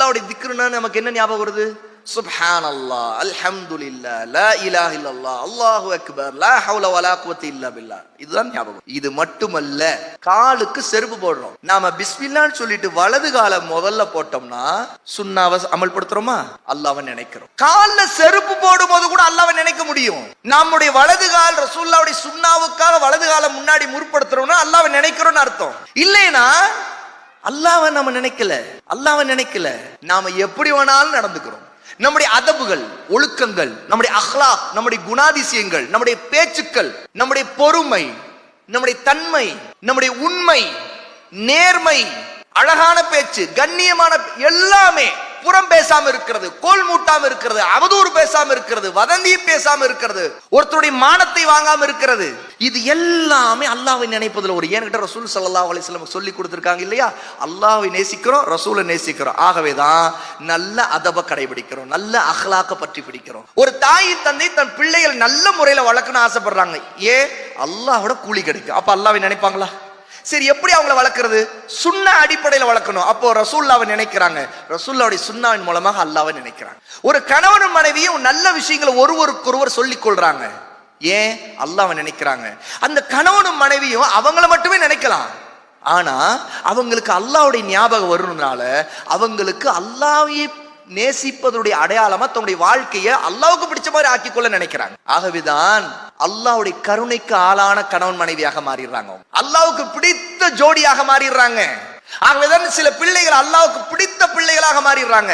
அல்லாவுடைய திக்ருனா நமக்கு என்ன ஞாபகம் வருது? சுப்ஹான் அல்லா அல்ஹம்துலில்லா லா இலாஹ இல்லல்லா அல்லாஹு அக்பர் லா ஹவுல வலா குவத்த இல்லா பில்லா இதுதான் ஞாபகம் இது மட்டுமல்ல காலுக்கு செருப்பு போடுறோம். நாம பிஸ்மில்லான்னு சொல்லிட்டு வலது கால முதல்ல போட்டோம்னா சுண்ணாவை அமல்படுத்துறோமா? அல்லாவை நினைக்கிறோம். கால்ல செருப்பு போடும்போது கூட அல்லாவை நினைக்க முடியும். நம்முடைய வலது கால் ரசூல்லாவுடைய சுண்ணாவுக்காக வலது கால முன்னாடி முற்படுத்துறோம்னா அல்லாவை நினைக்கிறோம்னு அர்த்தம். இல்லைன்னா அல்லாவை நம்ம நினைக்கல அல்லாவை நினைக்கல. நாம எப்படி வேணாலும் நடந்துக்கிறோம். நம்முடைய அதபுகள் ஒழுக்கங்கள் நம்முடைய அஹ்லா நம்முடைய குணாதிசயங்கள் நம்முடைய பேச்சுக்கள் நம்முடைய பொறுமை நம்முடைய தன்மை நம்முடைய உண்மை நேர்மை அழகான பேச்சு கண்ணியமான எல்லாமே புறம் பேசாம இருக்கிறது கோல் மூட்டாம இருக்கிறது அவதூறு பேசாம இருக்கிறது வதந்தி பேசாம இருக்கிறது ஒருத்தருடைய மானத்தை வாங்காம இருக்கிறது. இது எல்லாமே அல்லாவை நினைப்பதுல ஒரு ஏன்கிட்ட ரசூல் சல்லா அலிஸ்லம் சொல்லி கொடுத்துருக்காங்க இல்லையா? அல்லாவை நேசிக்கிறோம் ரசூலை நேசிக்கிறோம். ஆகவே தான் நல்ல அதப கடைபிடிக்கிறோம் நல்ல அகலாக்க பற்றி பிடிக்கிறோம். ஒரு தாய் தந்தை தன் பிள்ளைகள் நல்ல முறையில வளர்க்கணும்னு ஆசைப்படுறாங்க. ஏன்? அல்லாவோட கூலி கிடைக்கும். அப்ப அல்லாவை நினைப்பாங்களா? சரி எப்படி அவங்கள வளர்க்கறது? சுண்ண அடிப்படையில் வளர்க்கணும். அப்போ ரசூல்லாவை நினைக்கிறாங்க. ரசூல்லாவுடைய சுண்ணாவின் மூலமாக அல்லாவை நினைக்கிறாங்க. ஒரு கணவனும் மனைவியும் நல்ல விஷயங்களை ஒருவருக்கொருவர் சொல்லிக் கொள்றாங்க. ஏன்? அல்லாவை நினைக்கிறாங்க. அந்த கணவனும் மனைவியும் அவங்கள மட்டுமே நினைக்கலாம். ஆனா அவங்களுக்கு அல்லாவுடைய ஞாபகம் வரும்னால அவங்களுக்கு அல்லாவையே நேசிப்பதுடைய அடையாளமா தன்னுடைய வாழ்க்கையை அல்லாவுக்கு பிடிச்ச மாதிரி ஆக்கிக்கொள்ள நினைக்கிறாங்க. ஆகவேதான் அல்லாவுடைய கருணைக்கு ஆளான கணவன் மனைவியாக மாறிடுறாங்க அல்லாவுக்கு பிடித்த ஜோடியாக மாறிடுறாங்க. ஆகவேதான் சில பிள்ளைகள் அல்லாவுக்கு பிடித்த பிள்ளைகளாக மாறிடுறாங்க.